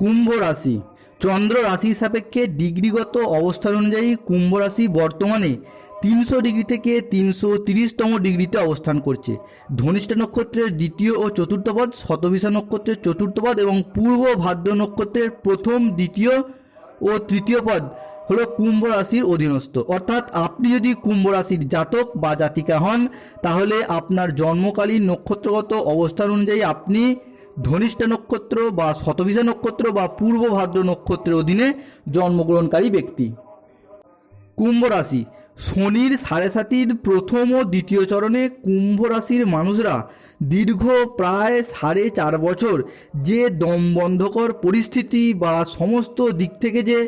কুম্ভ রাশি। চন্দ্র রাশির সাপেক্ষে ডিগ্রিগত অবস্থান অনুযায়ী কুম্ভ রাশি বর্তমানে তিনশো ডিগ্রি থেকে তিনশো তিরিশতম ডিগ্রিতে অবস্থান করছে। ধনিষ্ঠ নক্ষত্রের দ্বিতীয় ও চতুর্থ পদ শতভিষা নক্ষত্রের চতুর্থ পদ এবং পূর্ব ভাদ্র নক্ষত্রের প্রথম, দ্বিতীয় ও তৃতীয় পদ হলো কুম্ভ রাশির অধীনস্থ। অর্থাৎ আপনি যদি কুম্ভ রাশির জাতক বা জাতিকা হন, তাহলে আপনার জন্মকালীন নক্ষত্রগত অবস্থান অনুযায়ী আপনি ধনিষ্ঠ নক্ষত্র বা শতভিষা নক্ষত্র বা পূর্ব ভাদ্র নক্ষত্রের অধীনে জন্মগ্রহণকারী ব্যক্তি। কুম্ভ রাশি। শনির সাড়ে সাতির প্রথম ও দ্বিতীয় চরণে কুম্ভ রাশির মানুষরা দীর্ঘ প্রায় সাড়ে চার বছর যে দমবন্ধকর পরিস্থিতি বা সমস্ত দিক থেকে যে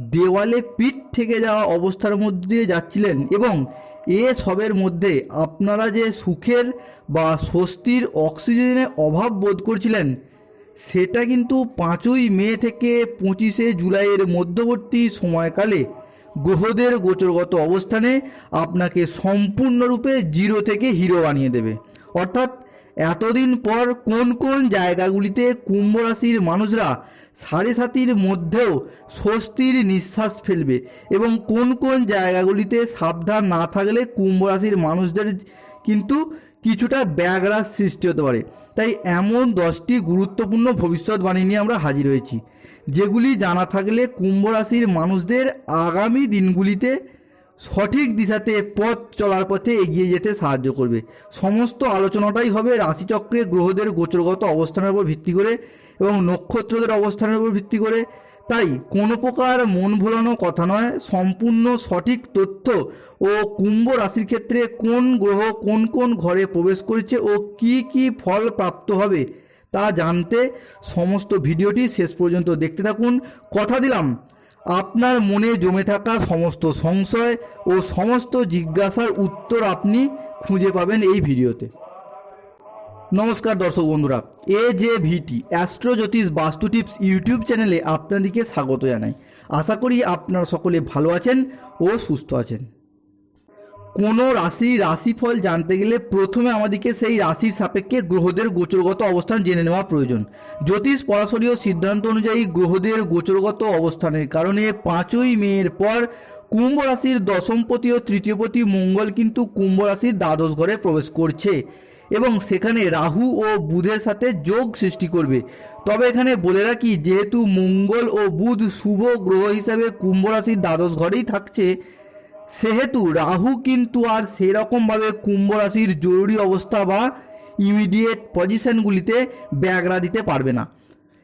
দেওয়ালে পিঠ থেকে যাওয়া অবস্থার মধ্যে যাচ্ছিলেন এবং এ সবের মধ্যে আপনারা যে সুখের বা স্বস্তির অক্সিজেনের অভাব বোধ করছিলেন, সেটা কিন্তু পাঁচই মে থেকে পঁচিশে জুলাইয়ের মধ্যবর্তী সময়কালে গ্রহদের গোচরগত অবস্থানে আপনাকে সম্পূর্ণরূপে জিরো থেকে হিরো বানিয়ে দেবে। অর্থাৎ এতদিন পর কোন কোন জায়গাগুলিতে কুম্ভ রাশির মানুষরা সাড়ে সাতির মধ্যেও স্বস্তির নিঃশ্বাস ফেলবে এবং কোন কোন জায়গাগুলিতে সাবধান না থাকলে কুম্ভ রাশির মানুষদের কিন্তু কিছুটা ব্যাগরাস সৃষ্টি হতে পারে। তাই এমন দশটি গুরুত্বপূর্ণ ভবিষ্যৎবাণী নিয়ে আমরা হাজির হয়েছি, যেগুলি জানা থাকলে কুম্ভ রাশির মানুষদের আগামী দিনগুলিতে সঠিক দিশাতে পথ চলার পথে এগিয়ে যেতে সাহায্য করবে। সমস্ত আলোচনাটাই হবে রাশিচক্রে গ্রহদের গোচরগত অবস্থানের উপর ভিত্তি করে এবং নক্ষত্রদের অবস্থানের উপর ভিত্তি করে। তাই কোনো প্রকার মন ভোলানো কথা নয়, সম্পূর্ণ সঠিক তথ্য ও কুম্ভ রাশির ক্ষেত্রে কোন গ্রহ কোন কোন ঘরে প্রবেশ করেছে ও কি কি ফল প্রাপ্ত হবে তা জানতে সমস্ত ভিডিওটি শেষ পর্যন্ত দেখতে থাকুন। কথা দিলাম। আপনার মনে জমে থাকা সমস্ত সংশয় ও সমস্ত জিজ্ঞাসার উত্তর আপনি খুঁজে পাবেন এই ভিডিওতে। নমস্কার দর্শক বন্ধুরা এ জে ভিটি অ্যাস্ট্রো জ্যোতিষ বাস্তু টিপস ইউটিউব চ্যানেলে আপনাদেরকে স্বাগত জানাই। আশা করি আপনারা সকলে ভালো আছেন ও সুস্থ আছেন। কোনো রাশি, রাশিফল জানতে গেলে প্রথমে আমাদেরকে সেই রাশির সাপেক্ষে গ্রহদের গোচরগত অবস্থান জেনে নেওয়া প্রয়োজন। জ্যোতিষ পরাশরীয় সিদ্ধান্ত অনুযায়ী গ্রহদের গোচরগত অবস্থানের কারণে পাঁচই মেয়ের পর কুম্ভ রাশির দশমপতি ও তৃতীয়পতি মঙ্গল কিন্তু কুম্ভ রাশির দ্বাদশ ঘরে প্রবেশ করছে এবং সেখানে রাহু ও বুধের সাথে যোগ সৃষ্টি করবে। তবে এখানে বলে রাখি, যেহেতু মঙ্গল ও বুধ শুভ গ্রহ হিসাবে কুম্ভ রাশির দ্বাদশ ঘরেই থাকছে সেহেতু রাহু কিন্তু আর সেরকমভাবে কুম্ভ রাশির জরুরি অবস্থা বা ইমিডিয়েট পজিশনগুলিতে ব্যাগরা দিতে পারবে না।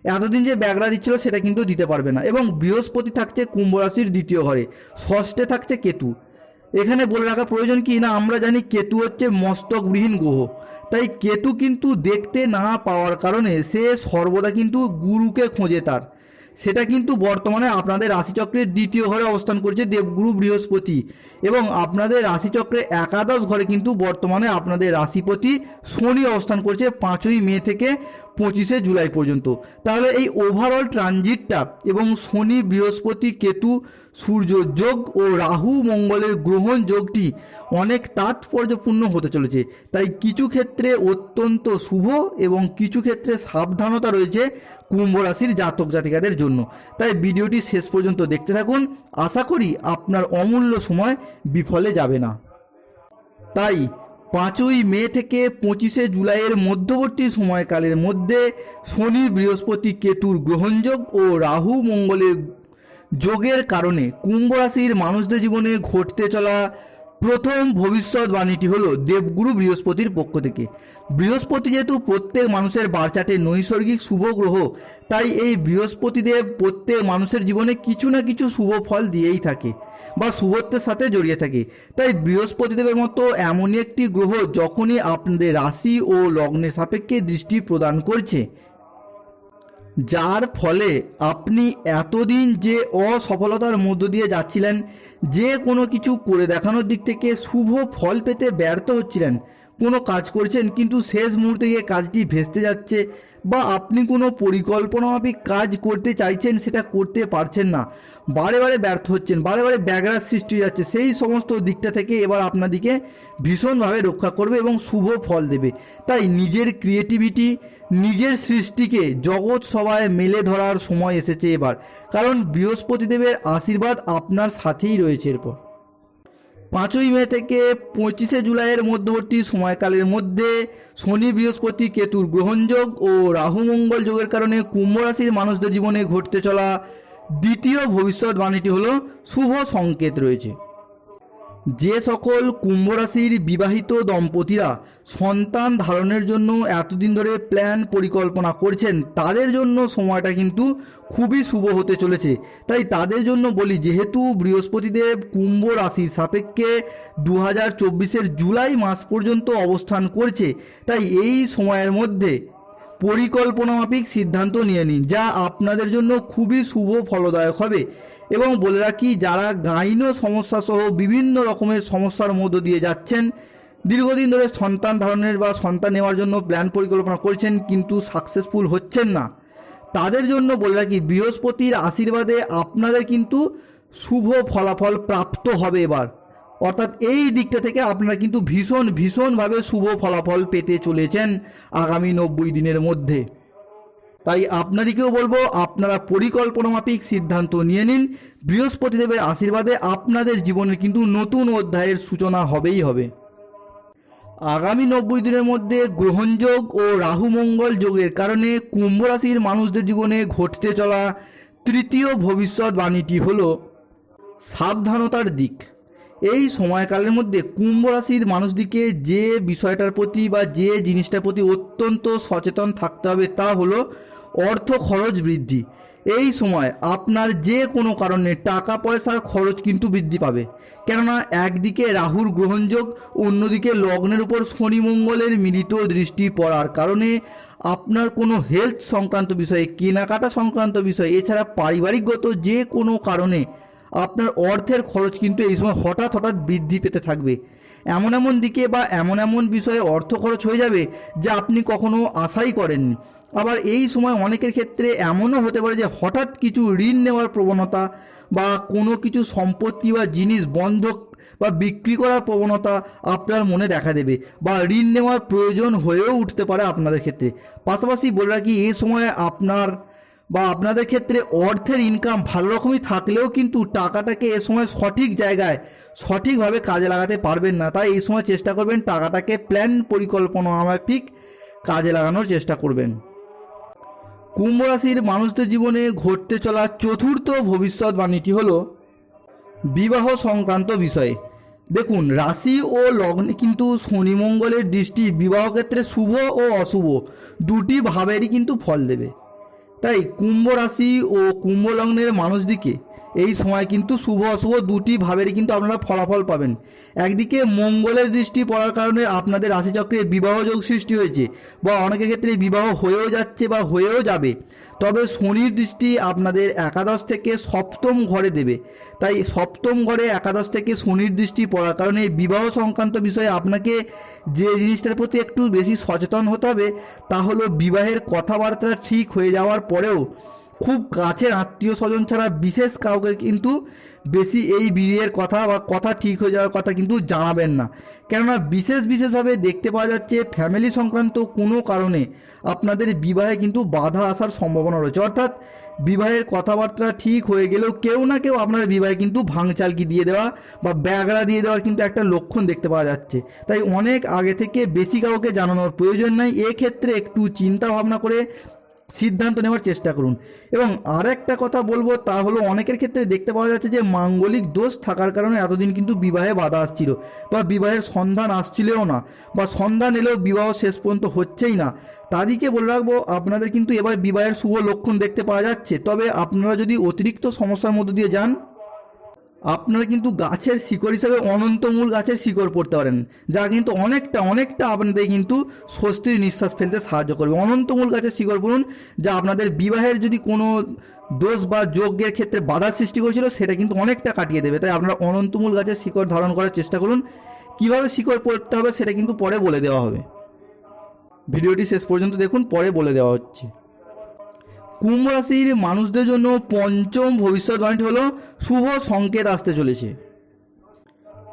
এতদিন যে ব্যাগরা দিচ্ছিল সেটা কিন্তু দিতে পারবে না এবং বৃহস্পতি থাকছে কুম্ভ রাশির দ্বিতীয় ঘরে, ষষ্ঠে থাকছে কেতু। এখানে বলে রাখা প্রয়োজন কি না আমরা জানি কেতু হচ্ছে মস্তকবিহীন গ্রহ। তাই কেতু কিন্তু দেখতে না পাওয়ার কারণে সে সর্বদা কিন্তু গুরুকে খোঁজে তার। সেটা কিন্তু বর্তমানে আপনাদের রাশিচক্রের দ্বিতীয় ঘরে অবস্থান করছে দেবগুরু বৃহস্পতি। এবং আপনাদের রাশিচক্রের একাদশ ঘরে কিন্তু বর্তমানে আপনাদের রাশিপতি শনি অবস্থান করছে পাঁচই মে থেকে পঁচিশে জুলাই পর্যন্ত। তাহলে এই ওভারঅল ট্রানজিটটা এবং শনি বৃহস্পতি কেতু সূর্য যোগ ও রাহু মঙ্গলের গ্রহণ যোগটি অনেক তাৎপর্যপূর্ণ হতে চলেছে। তাই কিছু ক্ষেত্রে অত্যন্ত শুভ এবং কিছু ক্ষেত্রে সাবধানতা রয়েছে কুম্ভ রাশির জাতক জাতিকাদের জন্য। তাই ভিডিওটি শেষ পর্যন্ত দেখতে থাকুন। আশা করি আপনার অমূল্য সময় বিফলে যাবে না। তাই পাঁচই মে থেকে পঁচিশে জুলাইয়ের মধ্যবর্তী সময়কালের মধ্যে শনি বৃহস্পতি কেতুর গ্রহণযোগ ও রাহু মঙ্গলের যোগের কারণে কুম্ভ রাশির মানুষদের জীবনে ঘটতে চলা প্রথম ভবিষ্যৎবাণীটি হলো দেবগুরু বৃহস্পতির পক্ষ থেকে। বৃহস্পতি যেহেতু প্রত্যেক মানুষের বারচাটে নৈসর্গিক শুভ গ্রহ, তাই এই বৃহস্পতিদেব প্রত্যেক মানুষের জীবনে কিছু না কিছু শুভ ফল দিয়েই থাকে বা শুভত্বের সাথে জড়িয়ে থাকে। তাই বৃহস্পতিদেবের মতো এমনই একটি গ্রহ যখনই আপনাদের রাশি ও লগ্নের সাপেক্ষে দৃষ্টি প্রদান করছে। যার ফলে আপনি এতদিন যে অসফলতার মধ্য দিয়ে যাচ্ছিলেন, যে কোনো কিছু করে দেখানোর দিক থেকে শুভ ফল পেতে ব্যর্থ হচ্ছিলেন। কোনো কাজ করছেন, কিন্তু শেষ মুহূর্তে গিয়ে কাজটি ভেস্তে যাচ্ছে। বা আপনি কোনো পরিকল্পনা মাফিক কাজ করতে চাইছেন, সেটা করতে পারছেন না। বারে বারে ব্যর্থ হচ্ছেন, বারে বারে ব্যাঘাত সৃষ্টি যাচ্ছে। সেই সমস্ত দিকটা থেকে এবার আপনাদিকে ভীষণভাবে রক্ষা করবে এবং শুভ ফল দেবে। তাই নিজের ক্রিয়েটিভিটি নিজের সৃষ্টিকে জগৎ সবাই মেলে ধরার সময় এসেছে এবার। কারণ বৃহস্পতিদেবের আশীর্বাদ আপনার সাথেই রয়েছে এরপর। পাঁচই মে থেকে পঁচিশে জুলাইয়ের মধ্যবর্তী সময়কালের মধ্যে শনি, বৃহস্পতি, কেতুর গ্রহণযোগ ও রাহুমঙ্গল যোগের কারণে কুম্ভ রাশির মানুষদের জীবনে ঘটতে চলা দ্বিতীয় ভবিষ্যৎবাণীটি হলো শুভ সংকেত রয়েছে। যে সকল কুম্ভ রাশির বিবাহিত দম্পতিরা সন্তান ধারণের জন্য এতদিন ধরে প্ল্যান পরিকল্পনা করছেন, তাদের জন্য সময়টা কিন্তু খুবই শুভ হতে চলেছে। তাই তাদের জন্য বলি, যেহেতু বৃহস্পতিদেব কুম্ভ রাশির সাপেক্ষে দু হাজার জুলাই মাস পর্যন্ত অবস্থান করছে, তাই এই সময়ের মধ্যে পরিকল্পনা মাফিক সিদ্ধান্ত নিয়ে নিন, যা আপনাদের জন্য খুবই শুভ ফলদায়ক হবে। এবং বলে রাখি, যারা গাইন সমস্যা সহ বিভিন্ন রকমের সমস্যার মধ্য দিয়ে যাচ্ছেন, দীর্ঘদিন ধরে সন্তান ধারণের বা সন্তান নেওয়ার জন্য প্ল্যান পরিকল্পনা করছেন, কিন্তু সাকসেসফুল হচ্ছেন না। তাদের জন্য বলে রাখি, বৃহস্পতির আশীর্বাদে আপনাদের কিন্তু শুভ ফলাফল প্রাপ্ত হবে এবার। অর্থাৎ এই দিকটা থেকে আপনারা কিন্তু ভীষণ, ভীষণভাবে শুভ ফলাফল পেতে চলেছেন আগামী নব্বই দিনের মধ্যে। তাই আপনাদেরকেও বলব, আপনারা পরিকল্পনা মাফিক সিদ্ধান্ত নিয়ে নিন। বৃহস্পতিদেবের আশীর্বাদে আপনাদের জীবনের কিন্তু নতুন অধ্যায়ের সূচনা হবেই হবে। আগামী নব্বই দিনের মধ্যে গ্রহণযোগ ও রাহু মঙ্গল যোগের কারণে কুম্ভ রাশির মানুষদের জীবনে ঘটতে চলা তৃতীয় ভবিষ্যৎবাণীটি হল সাবধানতার দিক। এই সময়কালের মধ্যে কুম্ভ রাশির মানুষদিকে যে বিষয়টার প্রতি বা যে জিনিসটার প্রতি অত্যন্ত সচেতন থাকতে হবে তা হলো অর্থ খরচ বৃদ্ধি। এই সময় আপনার যে কোনো কারণে টাকা পয়সার খরচ কিন্তু বৃদ্ধি পাবে। কেননা একদিকে রাহুর গ্রহণযোগ, অন্যদিকে লগ্নের উপর শনি মঙ্গলের মিলিত দৃষ্টি পড়ার কারণে আপনার কোনো হেলথ সংক্রান্ত বিষয়ে, কেনাকাটা সংক্রান্ত বিষয়, এছাড়া পারিবারিকগত যে কোনো কারণে আপনার অর্থের খরচ কিন্তু এই সময় হঠাৎ হঠাৎ বৃদ্ধি পেতে থাকবে। এমন এমন দিকে বা এমন এমন বিষয়ে অর্থ খরচ হয়ে যাবে যা আপনি কখনো আশাই করেননি। আবার এই সময় অনেকের ক্ষেত্রে এমনও হতে পারে যে হঠাৎ কিছু ঋণ নেওয়ার প্রবণতা বা কোনো কিছু সম্পত্তি বা জিনিস বন্ধক বা বিক্রি করার প্রবণতা আপনার মনে দেখা দেবে বা ঋণ নেওয়ার প্রয়োজন হয়েও উঠতে পারে আপনাদের ক্ষেত্রে। পাশাপাশি বলে রাখি এই সময় আপনার বা আপনাদের ক্ষেত্রে অর্থের ইনকাম ভালো রকমই থাকলেও কিন্তু টাকাটাকে এ সময় সঠিক জায়গায় সঠিকভাবে কাজে লাগাতে পারবেন না। তাই এই সময় চেষ্টা করবেন টাকাটাকে প্ল্যান পরিকল্পনা মাফিক কাজে লাগানোর চেষ্টা করবেন। কুম্ভ রাশির মানুষদের জীবনে ঘটতে চলা চতুর্থ ভবিষ্যৎবাণীটি হল বিবাহ সংক্রান্ত বিষয়ে। দেখুন, রাশি ও লগ্নে কিন্তু শনি মঙ্গলের দৃষ্টি বিবাহ ক্ষেত্রে শুভ ও অশুভ। দুটি ভাবেরই কিন্তু ফল দেবে। তাই কুম্ভ রাশি ও কুম্ভ লগ্নের মানুষদিকে এই সময় কিন্তু শুভ অশুভ দুটি ভাবেরই কিন্তু আপনারা ফলাফল পাবেন। একদিকে মঙ্গলের দৃষ্টি পড়ার কারণে আপনাদের রাশিচক্রে বিবাহ যোগ সৃষ্টি হয়েছে বা অনেকের ক্ষেত্রে বিবাহ হয়েও যাচ্ছে বা হয়েও যাবে। তবে শনির দৃষ্টি আপনাদের একাদশ থেকে সপ্তম ঘরে দেবে। তাই সপ্তম ঘরে একাদশ থেকে শনির দৃষ্টি পড়ার কারণে বিবাহ সংক্রান্ত বিষয়ে আপনাকে যে জিনিসটার প্রতি একটু বেশি সচেতন হতে হবে তা হলো বিবাহের কথাবার্তা ঠিক হয়ে যাওয়ার পরেও খুব কাছের আত্মীয় স্বজন ছাড়া বিশেষ কাউকে কিন্তু বেশি এই বিয়ের কথা বা কথা ঠিক হয়ে যাওয়ার কথা কিন্তু জানাবেন না। কেননা বিশেষ বিশেষভাবে দেখতে পাওয়া যাচ্ছে ফ্যামিলি সংক্রান্ত কোনো কারণে আপনাদের বিবাহে কিন্তু বাধা আসার সম্ভাবনা রয়েছে। অর্থাৎ বিবাহের কথাবার্তা ঠিক হয়ে গেলেও কেউ না কেউ আপনার বিবাহে কিন্তু ভাঙচালকি দিয়ে দেওয়া বা ব্যাগড়া দিয়ে দেওয়ার কিন্তু একটা লক্ষণ দেখতে পাওয়া যাচ্ছে। তাই অনেক আগে থেকে বেশি কাউকে জানানোর প্রয়োজন নাই। এক্ষেত্রে একটু চিন্তা ভাবনা করে সিদ্ধান্ত নেওয়ার চেষ্টা করুন। এবং আর একটা কথা বলব, তা হলো অনেকের ক্ষেত্রে দেখতে পাওয়া যাচ্ছে যে মাঙ্গলিক দোষ থাকার কারণে এতদিন কিন্তু বিবাহে বাধা আসছিল বা বিবাহের সন্ধান আসছিলও না বা সন্ধান এলেও বিবাহ শেষ পর্যন্ত হচ্ছেই না। তাদেরকে বলে রাখব, আপনাদের কিন্তু এবার বিবাহের শুভ লক্ষণ দেখতে পাওয়া যাচ্ছে। তবে আপনারা যদি অতিরিক্ত সমস্যার মধ্যে দিয়ে যান আপনারা কিন্তু গাছের শিকড় হিসাবে অনন্তমূল গাছের শিকড় পড়তে পারেন, যা কিন্তু অনেকটা অনেকটা আপনাদের কিন্তু স্বস্তির নিঃশ্বাস ফেলতে সাহায্য করবে। অনন্তমূল গাছের শিকড় পড়ুন, যা আপনাদের বিবাহের যদি কোনো দোষ বা যজ্ঞের ক্ষেত্রে বাধার সৃষ্টি করেছিল, সেটা কিন্তু অনেকটা কাটিয়ে দেবে। তাই আপনারা অনন্তমূল গাছের শিকড় ধারণ করার চেষ্টা করুন। কীভাবে শিকড় পড়তে হবে সেটা কিন্তু পরে বলে দেওয়া হবে। ভিডিওটি শেষ পর্যন্ত দেখুন, পরে বলে দেওয়া হচ্ছে। কুম্ভ রাশির মানুষদের জন্য পঞ্চম ভবিষ্যৎ ভবিষ্যৎবাণীটি হলো শুভ সংকেত আসতে চলেছে।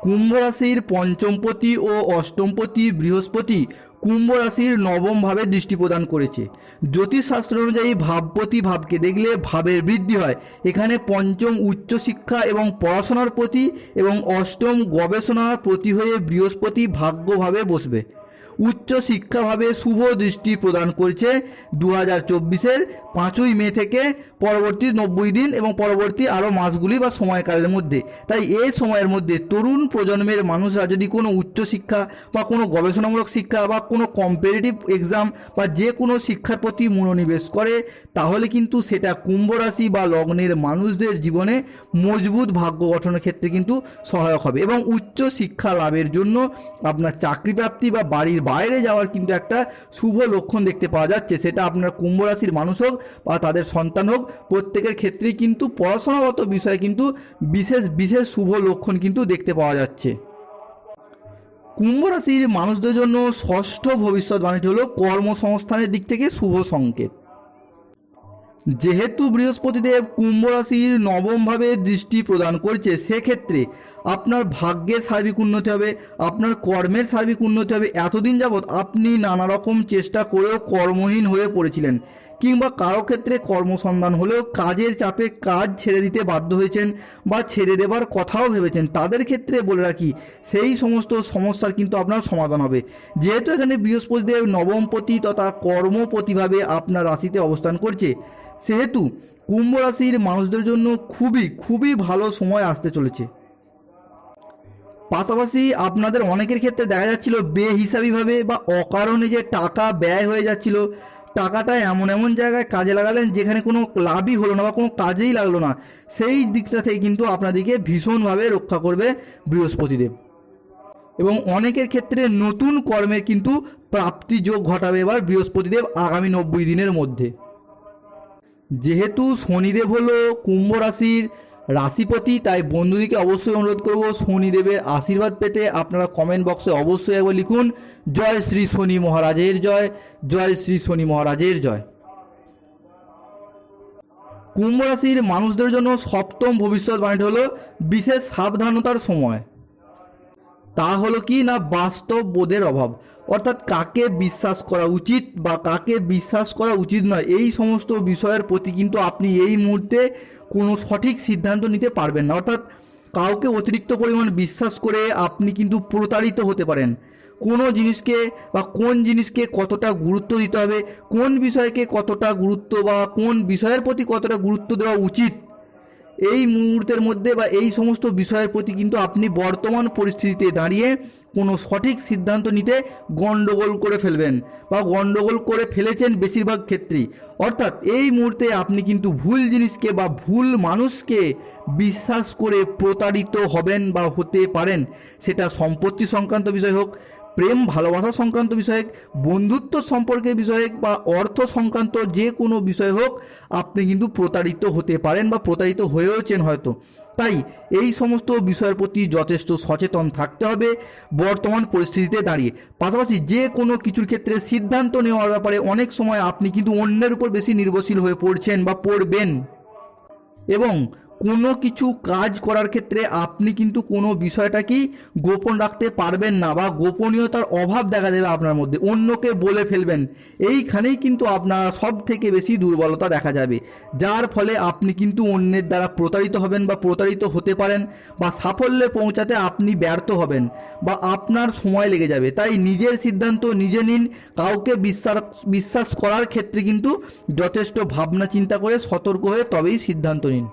কুম্ভ রাশির পঞ্চমপতি ও অষ্টমপতি বৃহস্পতি কুম্ভ রাশির নবম ভাবে দৃষ্টি প্রদান করেছে। জ্যোতিষশাস্ত্র অনুযায়ী ভাবপতি ভাবকে দেখলে ভাবের বৃদ্ধি হয়। এখানে পঞ্চম উচ্চশিক্ষা এবং পড়াশোনার প্রতি এবং অষ্টম গবেষণার প্রতি হয়ে বৃহস্পতি ভাগ্যভাবে বসবে। উচ্চ শিক্ষাভাবে শুভ দৃষ্টি প্রদান করছে দু হাজার চব্বিশের পাঁচই মে থেকে পরবর্তী নব্বই দিন এবং পরবর্তী আরও মাসগুলি বা সময়কালের মধ্যে। তাই এই সময়ের মধ্যে তরুণ প্রজন্মের মানুষরা যদি কোনো উচ্চশিক্ষা বা কোনো গবেষণামূলক শিক্ষা বা কোনো কম্পিটিটিভ এক্সাম বা যে কোনো শিক্ষার প্রতি মনোনিবেশ করে, তাহলে কিন্তু সেটা কুম্ভ রাশি বা লগ্নের মানুষদের জীবনে মজবুত ভাগ্য গঠনের ক্ষেত্রে কিন্তু সহায়ক হবে। এবং উচ্চ শিক্ষা লাভের জন্য আপনার চাকরি প্রাপ্তি বা বাড়ির বাইরে যাওয়ার কিন্তু একটা শুভ লক্ষণ দেখতে পাওয়া যাচ্ছে। সেটা আপনার কুম্ভ রাশির মানুষ হোক বা তাদের সন্তান হোক, প্রত্যেকের ক্ষেত্রেই কিন্তু পড়াশোনাগত বিষয়ে কিন্তু বিশেষ বিশেষ শুভ লক্ষণ কিন্তু দেখতে পাওয়া যাচ্ছে। কুম্ভ রাশির মানুষদের জন্য ষষ্ঠ ভবিষ্যৎবাণীটি হলো কর্মসংস্থানের দিক থেকে শুভ সংকেত। যেহেতু বৃহস্পতিদেব কুম্ভ রাশির নবমভাবে দৃষ্টি প্রদান করছে, সেক্ষেত্রে আপনার ভাগ্যের সার্বিক উন্নতি হবে, আপনার কর্মের সার্বিক উন্নতি হবে। এতদিন যাবৎ আপনি নানা রকম চেষ্টা করেও কর্মহীন হয়ে পড়েছিলেন কিংবা কারও ক্ষেত্রে কর্মসন্ধান হলেও কাজের চাপে কাজ ছেড়ে দিতে বাধ্য হয়েছেন বা ছেড়ে দেবার কথাও ভেবেছেন। তাদের ক্ষেত্রে বলে রাখি, সেই সমস্ত সমস্যার কিন্তু আপনার সমাধান হবে। যেহেতু এখানে বৃহস্পতিদেব নবমপতি তথা কর্মপতিভাবে আপনার রাশিতে অবস্থান করছে সেহেতু কুম্ভ রাশির মানুষদের জন্য খুবই খুবই ভালো সময় আসতে চলেছে। পাশাপাশি আপনাদের অনেকের ক্ষেত্রে দেখা যাচ্ছিল বেহিসাবিভাবে বা অকারণে যে টাকা ব্যয় হয়ে যাচ্ছিল, টাকাটা এমন এমন জায়গায় কাজে লাগালেন যেখানে কোনো লাভই হলো না বা কোনো কাজেই লাগল না। সেই দিকটা থেকে কিন্তু আপনাদেরকে ভীষণভাবে রক্ষা করবে বৃহস্পতিদেব। এবং অনেকের ক্ষেত্রে নতুন কর্মের কিন্তু প্রাপ্তি যোগ ঘটাবে এবার বৃহস্পতিদেব আগামী নব্বই দিনের মধ্যে। যেহেতু শনিদেব হলো কুম্ভ রাশির রাশিপতি, তাই বন্ধুদিকে অবশ্যই অনুরোধ করব শনিদেবের আশীর্বাদ পেতে আপনারা কমেন্ট বক্সে অবশ্যই একবার লিখুন, জয় শ্রী শনি মহারাজের জয় জয় শ্রী শনি মহারাজের জয়। কুম্ভ রাশির মানুষদের জন্য সপ্তম ভবিষ্যৎ ভবিষ্যৎবাণীটি হলো বিশেষ সাবধানতার সময়। তা হলো কি না বাস্তব বোধের অভাব? অর্থাৎ কাকে বিশ্বাস করা উচিত বা কাকে বিশ্বাস করা উচিত নয়, এই সমস্ত বিষয়ের প্রতি কিন্তু আপনি এই মুহূর্তে কোনো সঠিক সিদ্ধান্ত নিতে পারবেন না। অর্থাৎ কাউকে অতিরিক্ত পরিমাণ বিশ্বাস করে আপনি কিন্তু প্রতারিত হতে পারেন। কোনো জিনিসকে বা কোন জিনিসকে কতটা গুরুত্ব দিতে হবে, কোন বিষয়কে কতটা গুরুত্ব বা কোন বিষয়ের প্রতি কতটা গুরুত্ব দেওয়া উচিত এই মুহূর্তের মধ্যে বা এই সমস্ত বিষয়ের প্রতি কিন্তু আপনি বর্তমান পরিস্থিতিতে দাঁড়িয়ে কোনো সঠিক সিদ্ধান্ত নিতে গণ্ডগোল করে ফেলবেন বা গণ্ডগোল করে ফেলেছেন বেশিরভাগ ক্ষেত্রেই। অর্থাৎ এই মুহূর্তে আপনি কিন্তু ভুল জিনিসকে বা ভুল মানুষকে বিশ্বাস করে প্রতারিত হবেন বা হতে পারেন। সেটা সম্পত্তি সংক্রান্ত বিষয় হোক প্রেম, ভালোবাসা সংক্রান্ত বিষয়ে বন্ধুত্ব সম্পর্কে বিষয়ে বা অর্থ সংক্রান্ত যে কোনো বিষয় হোক, আপনি কিন্তু প্রতারিত হতে পারেন বা প্রতারিত হয়েওছেন হয়তো। তাই এই সমস্ত বিষয়ের প্রতি যথেষ্ট সচেতন থাকতে হবে বর্তমান পরিস্থিতিতে দাঁড়িয়ে। পাশাপাশি যে কোনো কিছুর ক্ষেত্রে সিদ্ধান্ত নেওয়ার ব্যাপারে অনেক সময় আপনি কিন্তু অন্যের উপর বেশি নির্ভরশীল হয়ে পড়ছেন বা পড়বেন। এবং কোনো কিছু কাজ করার ক্ষেত্রে আপনি কিন্তু কোনো বিষয়টাকেই গোপন রাখতে পারবেন না বা গোপনীয়তার অভাব দেখা দেবে আপনার মধ্যে। অন্যকে বলে ফেলবেন। এইখানেই কিন্তু আপনার সব থেকে বেশি দুর্বলতা দেখা যাবে। যার ফলে আপনি কিন্তু অন্যের দ্বারা প্রতারিত হবেন বা প্রতারিত হতে পারেন বা সাফল্যে পৌঁছাতে আপনি ব্যর্থ হবেন বা আপনার সময় লেগে যাবে। তাই নিজের সিদ্ধান্ত নিজে নিন। কাউকে বিশ্বাস বিশ্বাস করার ক্ষেত্রে কিন্তু যথেষ্ট ভাবনা চিন্তা করে সতর্ক হয়ে তবেই সিদ্ধান্ত নিন।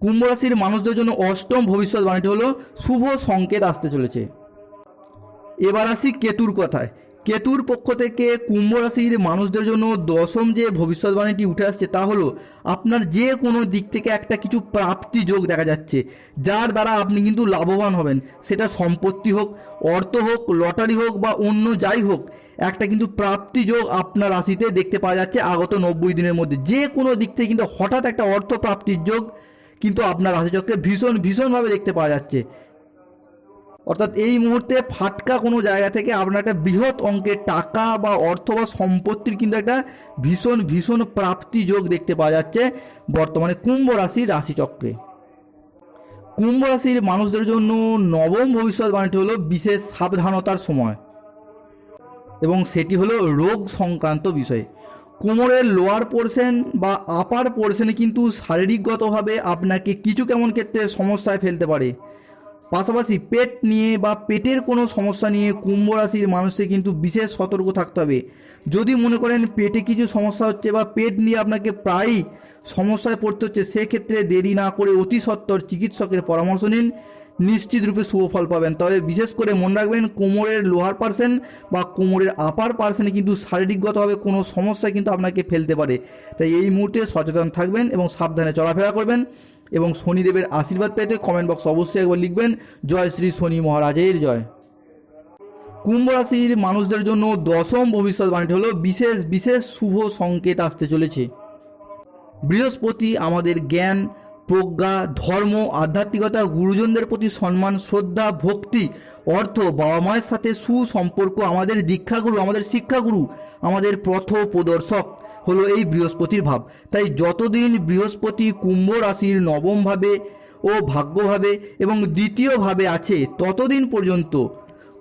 কুম্ভ রাশির মানুষদের জন্য অষ্টম ভবিষ্যৎবাণীটি হলো শুভ সংকেত আসতে চলেছে। এবার আসি কেতুর কথায়। কেতুর পক্ষ থেকে কুম্ভ রাশির মানুষদের জন্য দশম যে ভবিষ্যৎবাণীটি উঠে আসছে তা হলো আপনার যে কোনো দিক থেকে একটা কিছু প্রাপ্তি যোগ দেখা যাচ্ছে, যার দ্বারা আপনি কিন্তু লাভবান হবেন। সেটা সম্পত্তি হোক, অর্থ হোক, লটারি হোক বা অন্য যাই হোক, একটা কিন্তু প্রাপ্তি যোগ আপনার রাশিতে দেখতে পাওয়া যাচ্ছে আগত নব্বই দিনের মধ্যে। যে কোনো দিক থেকে কিন্তু হঠাৎ একটা অর্থ প্রাপ্তির যোগ কিন্তু আপনার রাশিচক্রে ভীষণ, ভীষণভাবে দেখতে পাওয়া যাচ্ছে। অর্থাৎ এই মুহূর্তে ফাটকা কোনো জায়গা থেকে আপনার একটা বৃহৎ অঙ্কের টাকা বা অর্থ বা সম্পত্তির কিন্তু একটা ভীষণ ভীষণ প্রাপ্তি যোগ দেখতে পাওয়া যাচ্ছে বর্তমানে কুম্ভ রাশির রাশিচক্রে। কুম্ভ রাশির মানুষদের জন্য নবম ভবিষ্যৎবাণীটি হলো বিশেষ সাবধানতার সময় এবং সেটি হলো রোগ সংক্রান্ত বিষয়। কোমরের লোয়ার পোর্শন বা আপার পোর্শনে কিন্তু শারীরিকগতভাবে আপনাকে কিছু কেমন ক্ষেত্রে সমস্যায় ফেলতে পারে। পাশাপাশি পেট নিয়ে বা পেটের কোনো সমস্যা নিয়ে কুম্ভ রাশির মানুষকে কিন্তু বিশেষ সতর্ক থাকতে হবে। যদি মনে করেন পেটে কিছু সমস্যা হচ্ছে বা পেট নিয়ে আপনাকে প্রায়ই সমস্যায় পড়তে হচ্ছে, সেক্ষেত্রে দেরি না করে অতি সত্বর চিকিৎসকের পরামর্শ নিন। নিশ্চিত রূপে শুভ ফল পাবেন। তবে বিশেষ করে মনে রাখবেন, কোমরের লোহার পার্সেন বা কোমরের আপার পার্সেনে কিন্তু শারীরিকগতভাবে কোনো সমস্যা কিন্তু আপনাকে ফেলতে পারে। তাই এই মুহূর্তে সচেতন থাকবেন এবং সাবধানে চলাফেরা করবেন এবং শনিদেবের আশীর্বাদ পেতে কমেন্ট বক্স অবশ্যই একবার লিখবেন, জয় শ্রী শনি মহারাজের জয়। কুম্ভ রাশির মানুষদের জন্য দশম ভবিষ্যৎবাণীটি হলো বিশেষ বিশেষ শুভ সংকেত আসতে চলেছে। বৃহস্পতি আমাদের জ্ঞান প্রজ্ঞা, ধর্ম, আধ্যাত্মিকতা, গুরুজনদের প্রতি সম্মান, শ্রদ্ধা, ভক্তি, অর্থ, বাবা মায়ের সাথে সুসম্পর্ক, আমাদের দীক্ষাগুরু, আমাদের শিক্ষাগুরু, আমাদের পথ প্রদর্শক হলো এই বৃহস্পতির ভাব। তাই যতদিন বৃহস্পতি কুম্ভ রাশির নবমভাবে ও ভাগ্যভাবে এবং দ্বিতীয়ভাবে আছে, ততদিন পর্যন্ত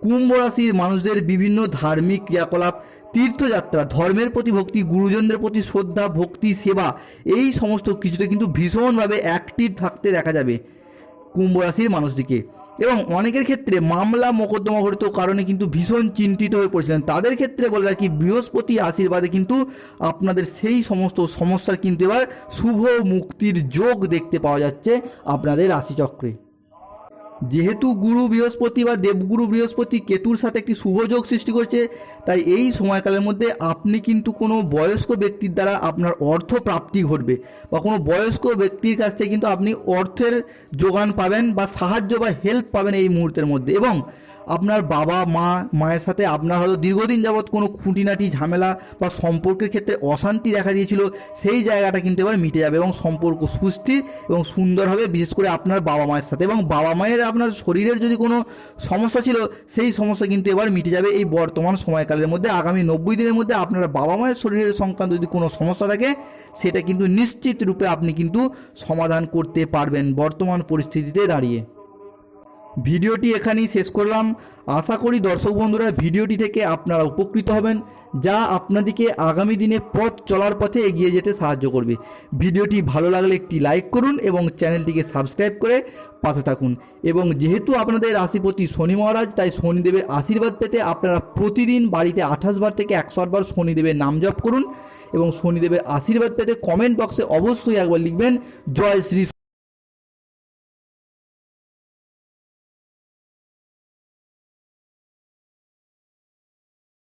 কুম্ভ রাশির মানুষদের বিভিন্ন ধার্মিক ক্রিয়াকলাপ তীর্থযাত্রা, ধর্মের প্রতি ভক্তি, গুরুজনদের প্রতি শ্রদ্ধা, ভক্তি, সেবা, এই সমস্ত কিছুতে কিন্তু ভীষণভাবে অ্যাক্টিভ থাকতে দেখা যাবে কুম্ভ রাশির মানুষটিকে। এবং অনেকের ক্ষেত্রে মামলা মোকদ্দমা ঘটিত কারণে কিন্তু ভীষণ চিন্তিত হয়ে পড়েছিলেন। তাদের ক্ষেত্রে বলে রাখি বৃহস্পতি আশীর্বাদে কিন্তু আপনাদের সেই সমস্ত সমস্যার কিন্তু এবার শুভ মুক্তির যোগ দেখতে পাওয়া যাচ্ছে আপনাদের রাশিচক্রে। যেহেতু গুরু বৃহস্পতি বা দেবগুরু বৃহস্পতি কেতুর সাথে একটি শুভযোগ সৃষ্টি করছে, তাই এই সময়কালের মধ্যে আপনি কিন্তু কোনো বয়স্ক ব্যক্তির দ্বারা আপনার অর্থ প্রাপ্তি ঘটবে বা কোনো বয়স্ক ব্যক্তির কাছ থেকে কিন্তু আপনি অর্থের যোগান পাবেন বা সাহায্য বা হেল্প পাবেন এই মুহূর্তের মধ্যে। এবং আপনার বাবা, মা, মায়ের সাথে আপনার হয়তো দীর্ঘদিন যাবৎ কোনো খুঁটিনাটি, ঝামেলা বা সম্পর্কের ক্ষেত্রে অশান্তি দেখা দিয়েছিল, সেই জায়গাটা কিন্তু এবার মিটে যাবে এবং সম্পর্ক সুস্থির এবং সুন্দর হবে, বিশেষ করে আপনার বাবা মায়ের সাথে। এবং বাবা মায়ের আপনার শরীরের যদি কোনো সমস্যা ছিল, সেই সমস্যা কিন্তু এবার মিটে যাবে এই বর্তমান সময়কালের মধ্যে। আগামী নব্বই দিনের মধ্যে আপনার বাবা মায়ের শরীরের সংক্রান্ত যদি কোনো সমস্যা থাকে, সেটা কিন্তু নিশ্চিত রূপে আপনি কিন্তু সমাধান করতে পারবেন বর্তমান পরিস্থিতিতে দাঁড়িয়ে। ভিডিওটি এখানেই শেষ করলাম। আশা করি দর্শক বন্ধুরা ভিডিওটি থেকে আপনারা উপকৃত হবেন, যা আপনাদেরকে আগামী দিনে পথ চলার পথে এগিয়ে যেতে সাহায্য করবে। ভিডিওটি ভালো লাগলে একটি লাইক করুন এবং চ্যানেলটিকে সাবস্ক্রাইব করে পাশে থাকুন। এবং যেহেতু আপনাদের রাশিপতি শনি মহারাজ, তাই শনিদেবের আশীর্বাদ পেতে আপনারা প্রতিদিন বাড়িতে আঠাশ বার থেকে একশো বার শনিদেবের নাম জপ করুন এবং শনিদেবের আশীর্বাদ পেতে কমেন্ট বক্সে অবশ্যই একবার লিখবেন, জয় শ্রী